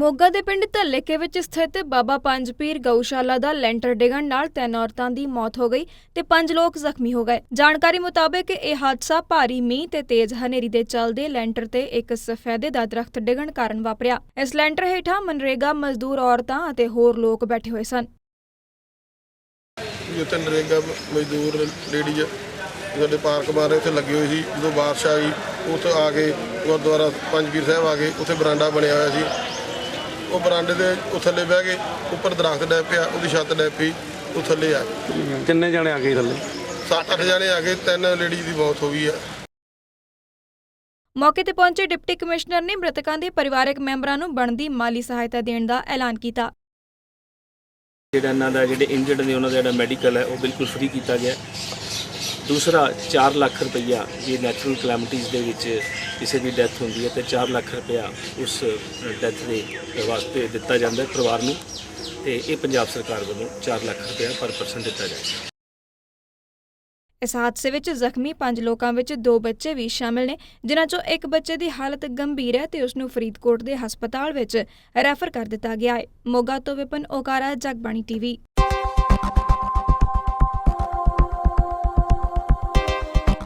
ਮੋਗਾ ਦੇ ਪਿੰਡ ਧੱਲੇਕੇ ਵਿੱਚ ਸਥਿਤ ਬਾਬਾ ਪੰਜ ਪੀਰ ਗਊਸ਼ਾਲਾ ਦਾ ਲੈਂਟਰ ਡਿੱਗਣ ਨਾਲ ਤਿੰਨ ਔਰਤਾਂ ਦੀ ਮੌਤ ਹੋ ਗਈ ਤੇ ਪੰਜ ਲੋਕ ਜ਼ਖਮੀ ਹੋ ਗਏ। ਜਾਣਕਾਰੀ ਮੁਤਾਬਕ ਇਹ ਹਾਦਸਾ ਭਾਰੀ ਮੀਂਹ ਤੇ ਤੇਜ਼ ਹਨੇਰੀ ਦੇ ਚੱਲਦੇ ਲੈਂਟਰ ਤੇ ਇੱਕ ਸਫੈਦੇ ਦਾ ਦਰਖਤ ਡਿੱਗਣ ਕਾਰਨ ਵਾਪਰਿਆ। ਇਸ ਲੈਂਟਰ ਹੇਠਾਂ ਮਨਰੇਗਾ, ਮਜ਼ਦੂਰ ਔਰਤਾਂ ਅਤੇ ਹੋਰ ਲੋਕ ਬੈਠੇ ਹੋਏ ਸਨ। ਜਿੱਥੇ ਨਰੇਗਾ ਮਜ਼ਦੂਰ, ਲੇਡੀਜ਼ ਸਾਡੇ ਪਾਰਕ ਬਾਰੇ ਉੱਥੇ ਲੱਗੀ ਹੋਈ ਸੀ। ਜਦੋਂ ਬਾਰਿਸ਼ ਆ ਉੱਥੇ ਆ ਕੇ ਗੁਰਦੁਆਰਾ ਪੰਜਵੀਰ ਸਾਹਿਬ ਆ ਗਏ ਉੱਥੇ ਬਰਾਂਡਾ ਬਣਿਆ ਹੋਇਆ ਸੀ। ਉਹ ਬਰਾਂਡੇ ਦੇ ਉਹ ਥੱਲੇ ਬਹਿ ਗਏ ਉੱਪਰ ਦਰਖਤ ਡੈ ਪਿਆ ਉਹਦੀ ਛੱਤ ਡੈ ਪਈ ਉਹ ਥੱਲੇ ਆ ਗਏ। ਕਿੰਨੇ ਜਣੇ ਆ ਗਏ ਥੱਲੇ ਸੱਤ ਅੱਠ ਜਣੇ ਆ ਗਏ ਤਿੰਨ ਲੇਡੀਜ਼ ਦੀ ਮੌਤ ਹੋ ਗਈ ਆ ਮੌਕੇ ਤੇ ਪਹੁੰਚੇ ਡਿਪਟੀ ਕਮਿਸ਼ਨਰ ਨੇ ਮ੍ਰਿਤਕਾਂ ਦੇ ਪਰਿਵਾਰਕ ਮੈਂਬਰਾਂ ਨੂੰ ਬਣਦੀ ਮਾਲੀ ਸਹਾਇਤਾ ਦੇਣ ਦਾ ਐਲਾਨ ਕੀਤਾ ਜਿਹੜਾ ਇਹਨਾਂ ਦਾ ਜਿਹੜੇ ਇੰਜਰਡ ਨੇ ਉਹਨਾਂ ਦਾ ਜਿਹੜਾ ਮੈਡੀਕਲ ਹੈ ਉਹ ਬਿਲਕੁਲ ਫ੍ਰੀ ਕੀਤਾ ਗਿਆ ਹੈ। ਦੂਸਰਾ 4 ਲੱਖ ਰੁਪਈਆ ਜੇ ਨੈਚੁਰਲ ਕਲੈਮਿਟੀਜ਼ ਦੇ ਵਿੱਚ ਕਿਸੇ ਦੀ ਡੈਥ ਹੁੰਦੀ ਹੈ ਤੇ 4 ਲੱਖ ਰੁਪਈਆ ਉਸ ਡੈਥ ਦੇ ਵਾਸਤੇ ਦਿੱਤਾ ਜਾਂਦਾ ਹੈ ਪਰਿਵਾਰ ਨੂੰ ਤੇ ਇਹ ਪੰਜਾਬ ਸਰਕਾਰ ਵੱਲੋਂ 4 ਲੱਖ ਰੁਪਈਆ ਪਰ ਪਰਸਨ ਦਿੱਤਾ ਜਾਏਗਾ। ਇਸ ਹਾਦਸੇ ਵਿੱਚ ਜ਼ਖਮੀ ਪੰਜ ਲੋਕਾਂ ਵਿੱਚ ਦੋ ਬੱਚੇ ਵੀ ਸ਼ਾਮਿਲ ਨੇ, ਜਿਨ੍ਹਾਂ ਚੋਂ ਇੱਕ ਬੱਚੇ ਦੀ ਹਾਲਤ ਗੰਭੀਰ ਹੈ ਤੇ ਉਸ ਨੂੰ ਫਰੀਦਕੋਟ ਦੇ ਹਸਪਤਾਲ ਵਿੱਚ ਰੈਫਰ ਕਰ ਦਿੱਤਾ ਗਿਆ ਹੈ। ਮੋਗਾ ਤੋਂ ਵਿਪਨ ਓਕਾਰਾ, ਜਗਬਾਣੀ ਟੀਵੀ।